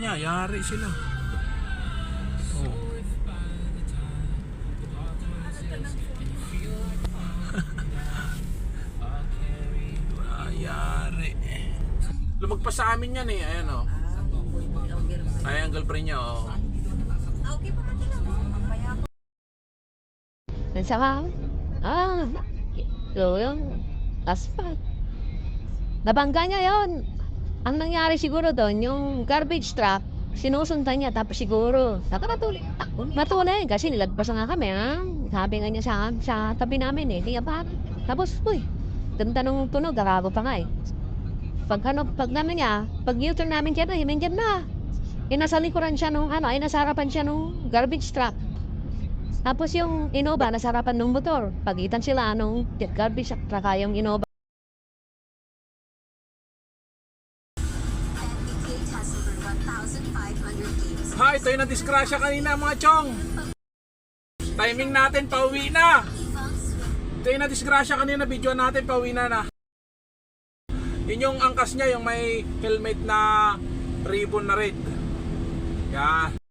yari sila. Oh. Ayari. Lumagpas sa amin yan eh, ayan oh. Ay, ang girlfriend niya oh. Okay pa ka ko. Nagsama kami. Ah, so yung asphalt. Nabangga niya yon. Ang nangyari siguro doon, yung garbage truck, sinusundan niya tapos siguro, nakakatuloy. Matulay kasi nilagpasan nga kami, ha? Sabi nga niya sa, sa tabi namin eh, di ba? Tapos, uy, ganda nung tunog, gagago pa nga eh. Pag ano, pag namin niya, pag U-turn namin dyan na, himin dyan na. Eh, nasa likuran siya nung, ano, ay nasa harapan siya nung garbage truck. Tapos yung Innova nasa harapan ng motor. Pagitan sila nung garbage truck tsaka yung Innova. Ha, ito yung na-disgrasya kanina mga chong. Timing natin, pauwi na. Ito yung na-disgrasya kanina, video natin, pauwi na na. Yun yung angkas niya, yung may helmet na ribbon na red. Yan.